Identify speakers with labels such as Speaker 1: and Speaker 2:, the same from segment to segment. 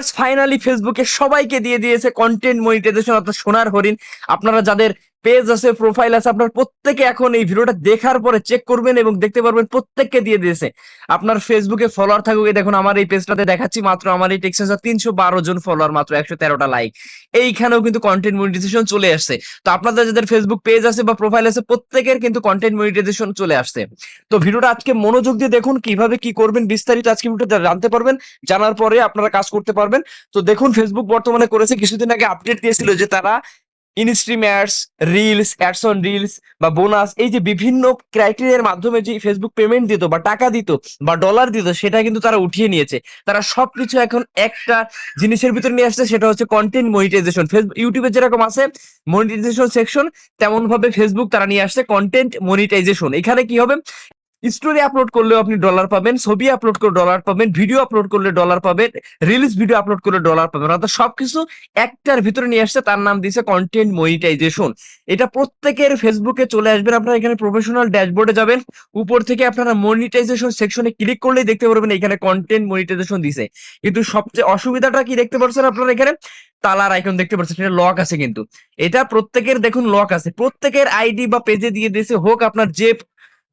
Speaker 1: Viewers finally ফেসবুকে সবাইকে দিয়ে দিয়েছে কন্টেন্ট মনিটাইজেশন অর্থাৎ সোনার হরিণ। আপনারা যাদের পেজ আছে প্রোফাইল আছে, আপনার প্রত্যেকে এখন এই ভিডিওটা দেখার পরে চেক করবেন এবং দেখতে পারবেন প্রত্যেককে দিয়ে দিয়েছে। আপনার ফেসবুকে ফলোয়ার থাকুক দেখুন আমার এই পেজটাতে দেখাচ্ছি মাত্র আমার এই টেক্সাস তিনশো বারো জন ফলোয়ার মাত্র একশো তেরোটা লাইক এইখানেও কিন্তু কন্টেন্ট মনিটাইজেশন চলে আসছে। তো আপনাদের যাদের ফেসবুক পেজ আছে বা প্রোফাইল আছে, প্রত্যেকের কিন্তু কন্টেন্ট মনিটাইজেশন চলে আসছে। তো ভিডিওটা আজকে মনোযোগ দিয়ে দেখুন, কীভাবে কি করবেন, বিস্তারিত আজকে ভিডিওটা জানতে পারবেন, জানার পরে আপনারা কাজ করতে পারবেন। তো দেখুন ফেসবুক বর্তমানে করেছে, কিছুদিন আগে আপডেট দিয়েছিল যে তারা instream ads reels ads on reels বা বোনাস এই যে বিভিন্ন ক্রাইটেরিয়ার মাধ্যমে যে ফেসবুক পেমেন্ট দিত বা টাকা দিত বা ডলার দিত সেটা কিন্তু তারা উঠিয়ে নিয়েছে। তারা সবকিছু এখন একটা জিনিসের ভিতরে নিয়ে আসছে, সেটা হচ্ছে কন্টেন্ট মনিটাইজেশন ফেসবুক ইউটিউবে যেরকম আছে মনিটাইজেশন সেকশন তেমন ভাবে ফেসবুক তারা নিয়ে আসছে কন্টেন্ট মনিটাইজেশন এখানে কি হবে? স্টোরি আপলোড করলেও আপনি ডলার পাবেন, ছবি আপলোড করে ডলার পাবেন ভিডিও আপলোড করলে ডলার পাবেন রিলস ভিডিও আপলোড করলে ডলার পাবেন। অর্থাৎ সবকিছু একটার ভিতরে নিয়ে আসছে, তার নাম দিয়েছে কন্টেন্ট মনিটাইজেশন এটা প্রত্যেকের ফেসবুকে চলে আসবেন, আপনারা এখানে প্রফেশনাল ড্যাশবোর্ডে যাবেন। উপর থেকে আপনারা মনিটাইজেশন সেকশনে ক্লিক করলেই দেখতে পারবেন এখানে কন্টেন্ট মনিটাইজেশন দিছে। কিন্তু সবচেয়ে অসুবিধাটা কি দেখতে পাচ্ছেন আপনারা এখানে? তালার আইকন দেখতে পাচ্ছেন এটা লক আছে কিন্তু। এটা প্রত্যেকের, দেখুন লক আছে। প্রত্যেকের আইডি বা পেজে দিয়ে দিয়েছে, হোক আপনার যে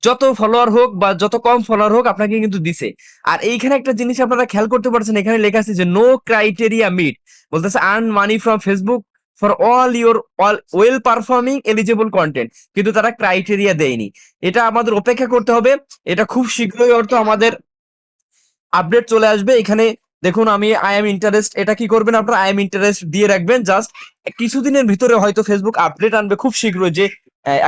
Speaker 1: যত ফলোয়ার হোক বা যত কম ফলোয়ার হোক আপনাকে কিন্তু দিছে। আর এইখানে একটা জিনিস আপনারা খেয়াল করতে পারছেন, এখানে লেখা আছে যে নো ক্রাইটেরিয়া মিট বলতেছে earn money from Facebook for all your all well performing eligible content কিন্তু তারা ক্রাইটেরিয়া দেয়নি। এটা আমাদের অপেক্ষা করতে হবে। এটা খুব শীঘ্রই অর্থ আমাদের আপডেট চলে আসবে। এখানে দেখুন, আমি আই এম ইন্টারেস্ট এটা কি করবেন আপনারা? আই এম ইন্টারেস্ট দিয়ে রাখবেন। জাস্ট কিছুদিনের ভিতরে হয়তো ফেসবুক আপডেট আনবে খুব শীঘ্রই যে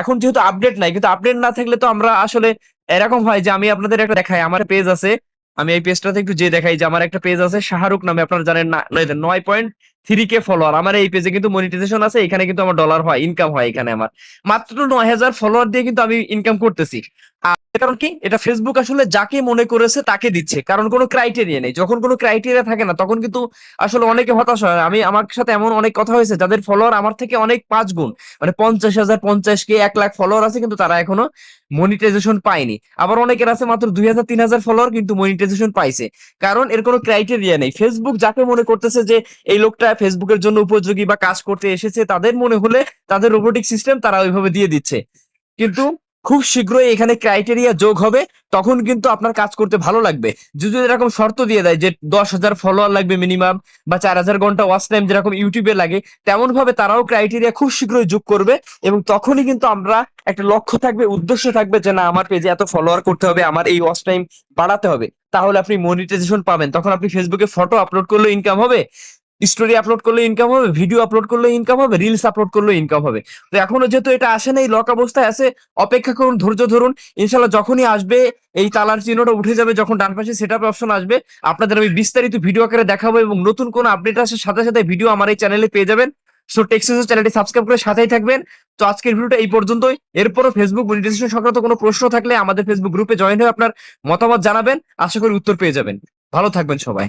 Speaker 1: এখন যেহেতু আপডেট নাই, কিন্তু আপডেট না থাকলে তো আমরা আসলে এরকম হয় যে আমি আপনাদের একটা দেখাই। আমার পেজ আছে, আমি এই পেজটাতে একটু যে দেখাই যে আমার একটা পেজ আছে শাহরুখ নামে, আপনারা জানেন না, নয় পয়েন্ট থ্রি কে ফলোয়ার আমার এই পেজে কিন্তু মনিটাইজেশন আছে, এখানে কিন্তু আমার ডলার হয় ইনকাম হয় এখানে আমার। মাত্র নয় হাজার ফলোয়ার দিয়ে কিন্তু আমি ইনকাম করতেছি। কারণ কি? এটা ফেসবুক আসলে যাকে মনে করেছে তাকে দিচ্ছে। কারণ কোনো ক্রাইটেরিয়া নেই। যখন কোনো ক্রাইটেরিয়া থাকে না, তখন কিন্তু আসলে অনেকে হতাশ হয়। আমি, আমার সাথে এমন অনেক কথা হয়েছে, যাদের ফলোয়ার আমার থেকে অনেক পাঁচ গুণ। মানে পঞ্চাশ হাজার, পঞ্চাশ কে এক লাখ ফলোয়ার আছে, কিন্তু তারা এখনও মনিটাইজেশন পায়নি। আবার অনেকের আছে মাত্র দুই হাজার, তিন হাজার ফলোয়ার কিন্তু মনিটাইজেশন পাইছে। কারণ এর কোনো ক্রাইটেরিয়া নেই। ফেসবুক যাকে মনে করতেছে যে এই লোকটা ফেসবুকের জন্য উপযোগী বা কাজ করতে এসেছে, তাদের মনে হলে তাদের রোবোটিক সিস্টেম তারা ওইভাবে দিয়ে দিচ্ছে। কিন্তু খুব শীঘ্রই এখানে ক্রাইটেরিয়া যোগ হবে, তখন কিন্তু আপনার কাজ করতে ভালো লাগবে। যদি এরকম শর্ত দিয়ে দেয় যে দশ হাজার ফলোয়ার লাগবে মিনিমাম বা চার হাজার ঘণ্টা ওয়াচ টাইম যেরকম ইউটিউবে লাগে তেমন ভাবে তারাও ক্রাইটেরিয়া খুব শীঘ্রই যোগ করবে এবং তখনই কিন্তু আমরা একটা লক্ষ্য থাকবে, উদ্দেশ্য থাকবে যে না, আমার পেজে এত ফলোয়ার করতে হবে, আমার এই ওয়াচ টাইম বাড়াতে হবে। তাহলে আপনি মনিটাইজেশন পাবেন। তখন আপনি ফেসবুকে ফটো আপলোড করলে ইনকাম হবে। স্টোরি আপলোড করলে ইনকাম হবে ভিডিও আপলোড করলে ইনকাম হবে রিলস আপলোড করলে ইনকাম হবে। তো এখনও যেহেতু এটা আসে না এই লক অবস্থায় আছে, অপেক্ষা করুন, ধৈর্য ধরুন ইনশাল্লাহ যখনই আসবে, এই তালার চিহ্নটা উঠে যাবে, যখন ডান পাশে সেটআপ অপশন আসবে, আপনাদের আমি বিস্তারিত ভিডিও আকারে দেখাবো এবং নতুন কোন আপডেট আসার সাথে সাথে ভিডিও আমার এই চ্যানেলে পেয়ে যাবেন। সো টেক্সেস চ্যানেলটি সাবস্ক্রাইব করে সাথেই থাকবেন। তো আজকের ভিডিওটা এই পর্যন্তই। এরপরও ফেসবুক মনিটাইজেশন সংক্রান্ত কোনো প্রশ্ন থাকলে আমাদের ফেসবুক গ্রুপে জয়েন হয়ে আপনার মতামত জানাবেন। আশা করি উত্তর পেয়ে যাবেন। ভালো থাকবেন সবাই।